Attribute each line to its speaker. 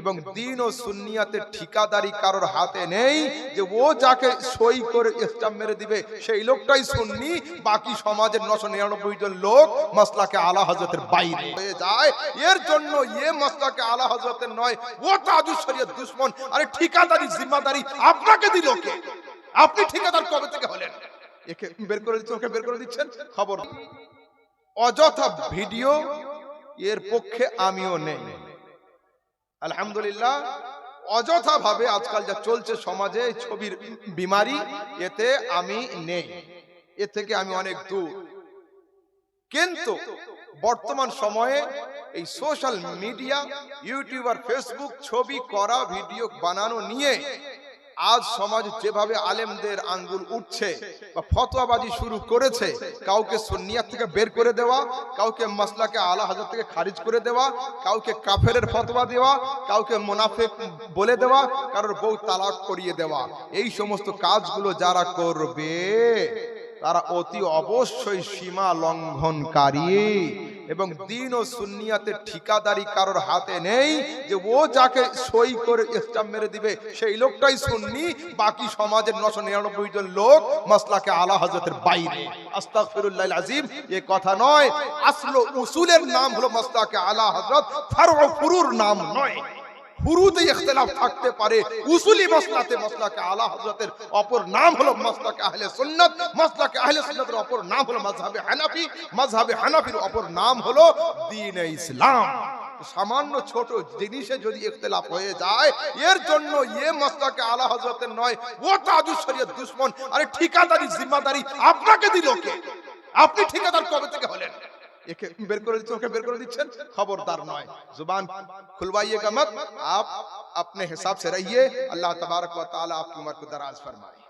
Speaker 1: এবং দিন ও সুন্নিয়াতের ঠিকাদারি কারোর হাতে নেই যে ও যাকে সই করে স্টাম্প মেরে দিবে সেই লোকটাই সুন্নি বাকি সমাজের নশো নিরানব্বই জন লোক মশলাকে আলা হজরতের বাইরে হয়ে যায়। এর জন্য ইয়ে মশলাকে আলা হজরতের নয় ও তাজু শরীয়ত দুশ্মন। আরে ঠিকাদারি জিম্মাদারি আপনাকে দিল কে? আপনি ঠিকাদার কবে থেকে হলেন? একে বের করে দিচ্ছেন ওকে বের করে দিচ্ছেন? খবর। অযথা ভিডিও এর পক্ষে আমিও নেই। আলহামদুলিল্লাহ অযথা ভাবে আজকাল যা চলছে সমাজে ছবির বিমারি, এতে আমি নেই। এ থেকে আমি অনেক দূর। কিন্তু বর্তমান সময়ে এই সোশ্যাল মিডিয়া, ইউটিউব আর ফেসবুক ছবি, করা, ভিডিও বানানো নিয়ে আজ সমাজ যেভাবে আলেমদের আঙ্গুল উঠছে বা ফতোয়াবাজি শুরু করেছে, কাউকে সুন্নিয়াত থেকে বের করে দেওয়া, কাউকে মাসলাকে আলা হাজার থেকে খারিজ করে দেওয়া, কাউকে কাফেরের ফতোয়া দেওয়া, কাউকে মুনাফেক বলে দেওয়া, কারোর বউ তালাক করিয়ে দেওয়া, এই সমস্ত কাজগুলো যারা করবে, তারা অতি অবশ্যই সীমা লঙ্ঘনকারী। এবং দিন ও সুনিয়াতে ঠিকাদারি কারোর হাতে নেই যে ও যাকে সই করে স্টাম্প মেরে দিবে, সেই লোকটাই সুন্নি, বাকি সমাজের নশো নিরানব্বই জন লোক মাসলাকে আলা হজরতের বাইরে। আস্তাগফিরুল্লাহ আজিম এ কথা নয়, আসল উসুলের নাম হলো মাসলাকে আলা হজরত ফারু ফুরুর নাম নয়। ফুরুতে ইখতিলাফ থাকতে পারে, উসুলি মাসলাতে মাসলাকে আলা হযরতের অপর নাম হলো মাসলাকে আহলে সুন্নাত, মাসলাকে আহলে সুন্নাতের অপর নাম হলো মাযহাবে হানাফি, মাযহাবে হানাফির অপর নাম হলো দ্বীন ইসলাম। সামান্য ছোট জিনিসে যদি ইখতিলাফ হয়ে যায়, এর জন্য ইয়ে মাসলাকে আলা হযরতের নয়, ও তাজু শরীয়ত দুশ্মন, আরে ঠিকাদারি, জিম্মাদারি আপনাকে দিল কে? আপনি ঠিকাদার কবে থেকে হলেন? একে বের করে দিচ্ছে کھلوائیے گا مت آپ اپنے حساب سے رہیے اللہ تبارک و تعالیٰ آپ کی عمر کو دراز فرمائے